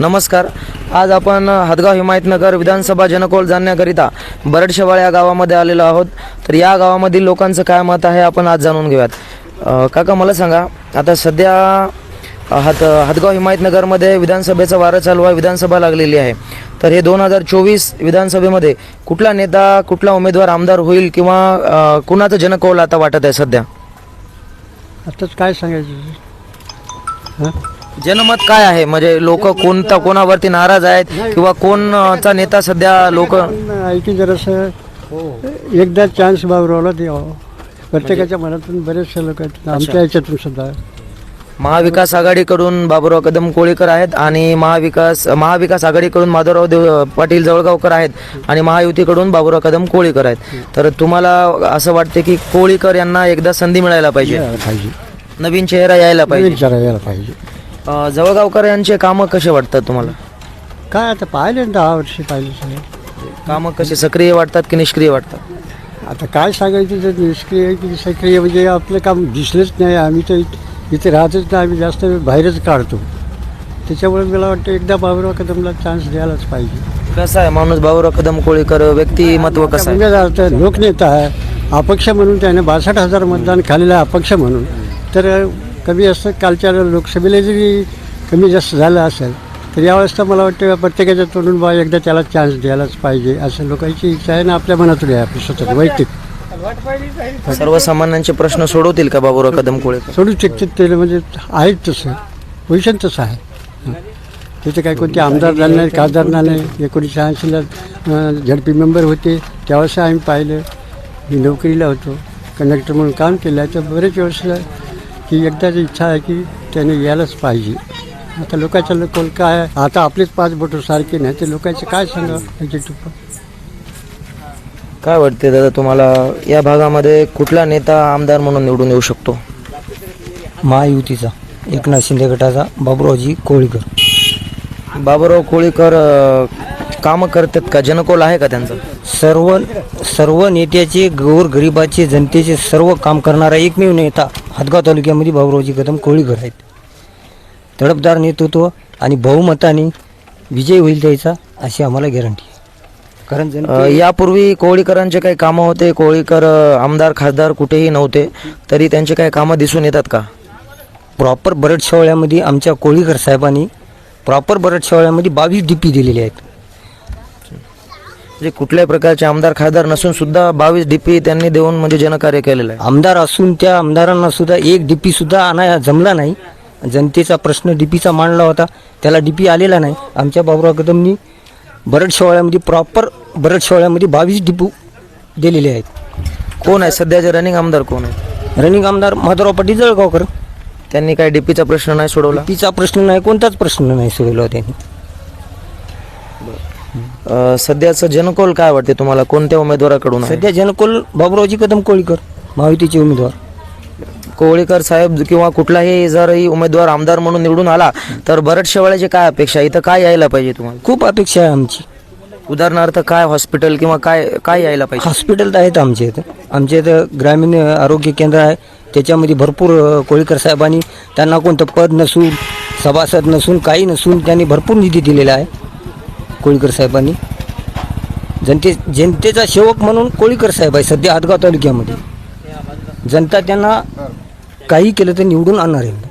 नमस्कार. आज आपण हदगाव हिमायतनगर विधानसभा जनकोल जाणण्याकरिता बरडशेवाळ या गावामध्ये आलेलो आहोत. तर या गावामधील लोकांचं काय मत आहे आपण आज जाणून घेऊयात. काका मला सांगा आता सध्या अ, हद हदगाव हिमायतनगरमध्ये विधानसभेचं वारं चालू आहे विधानसभा लागलेली आहे. तर हे दोन हजार चोवीस विधानसभेमध्ये कुठला नेता कुठला उमेदवार आमदार होईल किंवा कुणाचं जनकौल आता वाटत आहे सध्या? आताच काय सांगायचं? हां? जनमत काय आहे? म्हणजे लोक कोणता कोणावरती नाराज आहेत किंवा कोणचा नेता सध्या लोक ऐकी जरासं. एकदा चान्स बाबरावला द्यावा. प्रत्येकाच्या मनातून बरेचसे लोक आहेत. आमच्या याच्यातून सुद्धा. महाविकास आघाडीकडून बाबुराव कदम कोळीकर आहेत आणि महाविकास महाविकास आघाडीकडून माधवराव देव पाटील जवळगावकर आहेत आणि महायुतीकडून बाबुराव कदम कोळीकर आहेत. तर तुम्हाला असं वाटते की कोळीकर यांना एकदा संधी मिळायला पाहिजे? नवीन चेहरा यायला पाहिजे. यायला पाहिजे. अं, जवळगावकर यांचे कामं कसे वाटतात तुम्हाला? काय आता पाहिले ना दहा वर्षी पाहिले सगळे. कामं कसे सक्रिय वाटतात की निष्क्रिय वाटतात? आता काय सांगायचं निष्क्रिय की सक्रिय म्हणजे आपलं काम दिसलंच नाही आम्ही तर इथे राहतच नाही आम्ही जास्त वेळ बाहेरच काढतो. त्याच्यामुळे मला वाटतं एकदा बाबराव कदमला चान्स द्यायलाच पाहिजे. कसं आहे माणूस बाबुराव कदम कोळीकर व्यक्तिमत्व कसं आहे? म्हणजे लोकनेता आहे अपक्ष म्हणून त्याने बासष्ट हजार मतदान खाल्लेलं आहे अपक्ष म्हणून. तर कमी असं कालच्या लोकसभेला जरी कमी जास्त झालं असेल तर यावेळेस तर मला वाटतं प्रत्येकाच्या तोंडून बा एकदा त्याला चान्स द्यायलाच पाहिजे असं लोकांची इच्छा आहे ना आपल्या मनातून आहे आपली स्वतः वैयक्तिक. सर्वसामान्यांचे प्रश्न सोडवतील का बाबूराव कदम कोळीकर सोडू शकतात ते म्हणजे आहेत तसं. पोझिशन तसं आहे. तिथे काही कोणते आमदार झाले नाही खासदार झाले एकोणीसशे ऐंशीला झडपी मेंबर होते. त्यावेळेस आम्ही पाहिलं. मी नोकरीला होतो. कंडक्टर म्हणून काम केलं. आहे तर बरेच वेळेसला की एकदाच इच्छा आहे की त्याने यायलाच पाहिजे. आता लोकांच्या लोक काय आता आपलेच पाच बोटं सारखे नाही ते लोकांचं काय सांगा त्याचे टुप्पा काय वाटते दादा तुम्हाला? या भागामध्ये कुठला नेता आमदार म्हणून निवडून येऊ शकतो? महायुतीचा एकनाथ शिंदे गटाचा बाबुरावजी कोळीकर. बाबुराव कोळीकर अ, कामं करतात का? जनकौल आहे का त्यांचं? सर्व सर्व नेत्याचे गोर गरिबाचे जनतेचे सर्व काम करणारा एकमेव नेता हदगाव तालुक्यामध्ये बाबुरावजी कदम कोळीकर आहेत. तडपदार नेतृत्व आणि बहुमताने विजय होईल त्याचा अशी आम्हाला गॅरंटी आहे. यापूर्वी कोळीकरांचे काही कामं होते. कोळीकर आमदार खासदार कुठेही नव्हते. तरी त्यांचे काही कामं दिसून येतात का? प्रॉपर बरड शेवळ्यामध्ये आमच्या कोळीकर साहेबांनी प्रॉपर बरड शेवळ्यामध्ये बावीस डी पी दिलेले आहेत. म्हणजे कुठल्याही प्रकारचे आमदार खासदार नसून सुद्धा बावीस डीपी त्यांनी देऊन म्हणजे जनकार्य केलेलं आहे. आमदार असून त्या आमदारांना सुद्धा एक डीपी सुद्धा आणाय जमला नाही. जनतेचा प्रश्न डीपीचा मांडला होता. त्याला डीपी आलेला नाही. आमच्या बाबुराव कदमनी बरड शेवाळ्यामध्ये प्रॉपर बरड शेवाळ्यामध्ये बावीस डिपू दिलेले आहेत. कोण आहे? सध्याचे रनिंग आमदार कोण आहे? रनिंग आमदार माधवराव पाटील जळगावकर. त्यांनी काही डीपीचा प्रश्न नाही सोडवला? डीपीचा प्रश्न नाही कोणताच प्रश्न नाही सोडवला त्यांनी. अ, सध्याचं जनकौल काय वाटते तुम्हाला? कोणत्या उमेदवाराकडून आहे? सध्या जनकोल बाबुरावजी कदम कोळीकर महायुतीचे उमेदवार. कोळीकर साहेब किंवा कुठलाही जरही उमेदवार आमदार म्हणून निवडून आला तर बरड शेवाळ्याची काय अपेक्षा? इथं काय यायला पाहिजे तुम्हाला? खूप अपेक्षा आहे आमची. उदाहरणार्थ काय हॉस्पिटल किंवा काय काय यायला पाहिजे? हॉस्पिटल तर आहेत आमच्या इथं. आमच्या इथं ग्रामीण आरोग्य केंद्र आहे. त्याच्यामध्ये भरपूर कोळीकर साहेबांनी त्यांना कोणतं पद नसून सभासद नसून काही नसून त्यांनी भरपूर निधी दिलेला आहे कोळीकर साहेबांनी. जनते जनतेचा सेवक म्हणून कोळीकर साहेब आहे सध्या हातगाव तालुक्यामध्ये. जनता त्यांना काही केलं तर निवडून आणणार आहे.